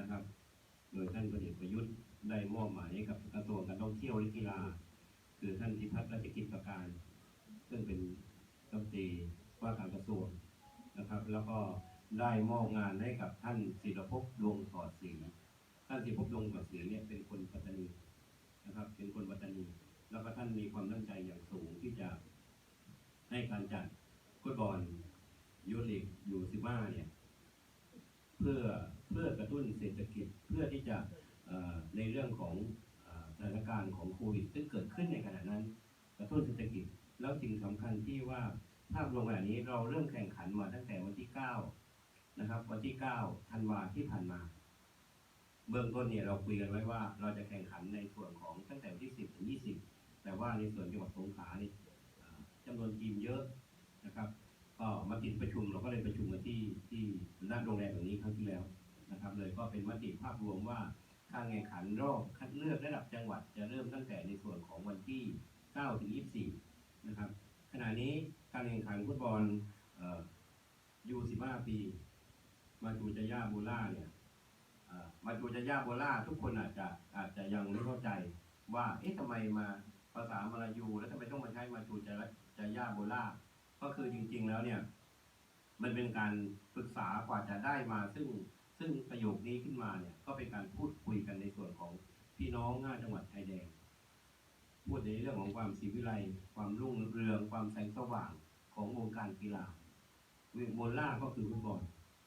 นะครับ โดยท่านพลเอกประยุทธ์ได้มอบหมายให้กับกระทรวงการท่องเที่ยวและกีฬา คือท่านพิพัฒน์ราชกิจประการ ซึ่งเป็นรัฐมนตรีว่าการกระทรวงนะครับ แล้วก็ได้มอบงานให้กับท่านศิรภพดวงถอดศรีท่านศิรภพดวงถอดศรีเนี่ยเป็นคนปัตตานีนะครับ เป็นคนปัตตานี แล้วก็ท่านมีความตั้งใจอย่างสูงที่จะให้การจัดฟุตบอลยูลีกยูซิมาเนี่ย เพื่อ เพื่อกระตุ้นเศรษฐกิจเพื่อที่จะในเรื่องของสถานการณ์ของโควิดซึ่งเกิดขึ้นในขณะนั้น กระตุ้นเศรษฐกิจแล้วสิ่งสำคัญที่ว่าภาพรวมขณะนี้เราเริ่มแข่งขันมาตั้งแต่วันที่ 9 นะครับ วันที่9ธันวาที่ผ่านมา เบื้องต้นเนี่ยเราคุยกันไว้ว่าเราจะแข่งขันในส่วนของตั้งแต่วันที่ 10 ถึง 20 แต่ว่าในส่วนจังหวัดสงขลาเนี่ยจำนวนทีมเยอะนะครับ ก็มาติดประชุมเราก็เลยประชุมกันที่ที่หน้าโรงแรมแบบนี้ครั้งที่แล้ว นะครับเลยก็เป็นมติภาพรวมว่าการแข่งขันรอบคัดเลือกระดับจังหวัดจะเริ่มตั้งแต่ในส่วนของวันที่ 9 ถึง 24 นะครับ ขณะนี้การแข่งขันฟุตบอลยู15 ปี มาจูจายาโบล่าเนี่ยมาจูจายาโบล่าทุกคนอาจจะอาจจะยังไม่เข้าใจว่า เอ๊ะทำไมมาภาษามาลายู แล้วทำไมต้องมาใช้มาจูจายาโบล่าก็คือจริง ๆ แล้วเนี่ย มันเป็นการปรึกษากว่าจะได้มาซึ่ง ซึ่งประโยคนี้ขึ้นมาเนี่ยก็เป็นการพูดคุยกันในส่วนของพี่น้องห้าจังหวัดชายแดนพูดในเรื่องของความศรีวิไลความรุ่งเรือง ความแสงสว่างของวงการกีฬาเวโมล่าก็คือฟุตบอล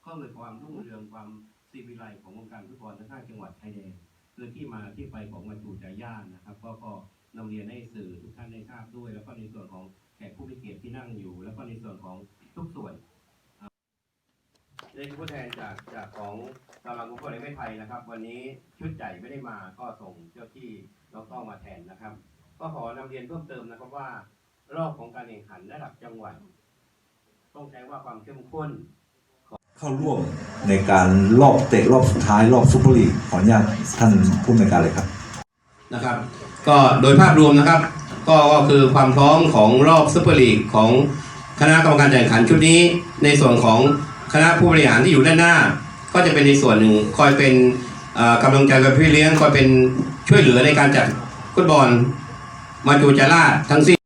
ก็เลยความรุ่งเรืองความศรีวิไลของวงการฟุตบอลทั้งห้าจังหวัดชายแดนคือที่มาที่ไปของมาจูจาย่านะครับ ก็ก็นำเรียนให้สื่อทุกท่านได้ทราบด้วย แล้วก็ในส่วนของแขกผู้มีเกียรติที่นั่งอยู่ แล้วก็ในส่วนของทุกส่วน นี่คือผู้แทนจากจากของกำลังกุศลแห่งประเทศไทยนะครับ วันนี้ชุดใหญ่ไม่ได้มาก็ส่งเจ้าที่น้องต้องมาแทนนะครับ ก็ขอนำเรียนเพิ่มเติมนะครับว่ารอบของการแข่งขันระดับจังหวัด ต้องใช้ว่าความเข้มข้นเข้าร่วมในการรอบเตะรอบสุดท้ายรอบซุปเปอร์ลีกขออนุญาตท่านผู้อำนวยการเลยครับนะครับ ก็โดยภาพรวมนะครับ ก็ก็คือความพร้อมของรอบซุปเปอร์ลีกของคณะกรรมการแข่งขันชุดนี้ในส่วนของ คณะผู้บริหารที่อยู่ด้านหน้า ก็จะเป็นในส่วนหนึ่งคอยเป็นกำลังใจกับพี่เลี้ยงคอยเป็นช่วยเหลือในการจัดฟุตบอลมาจูจาราทั้งสิ้น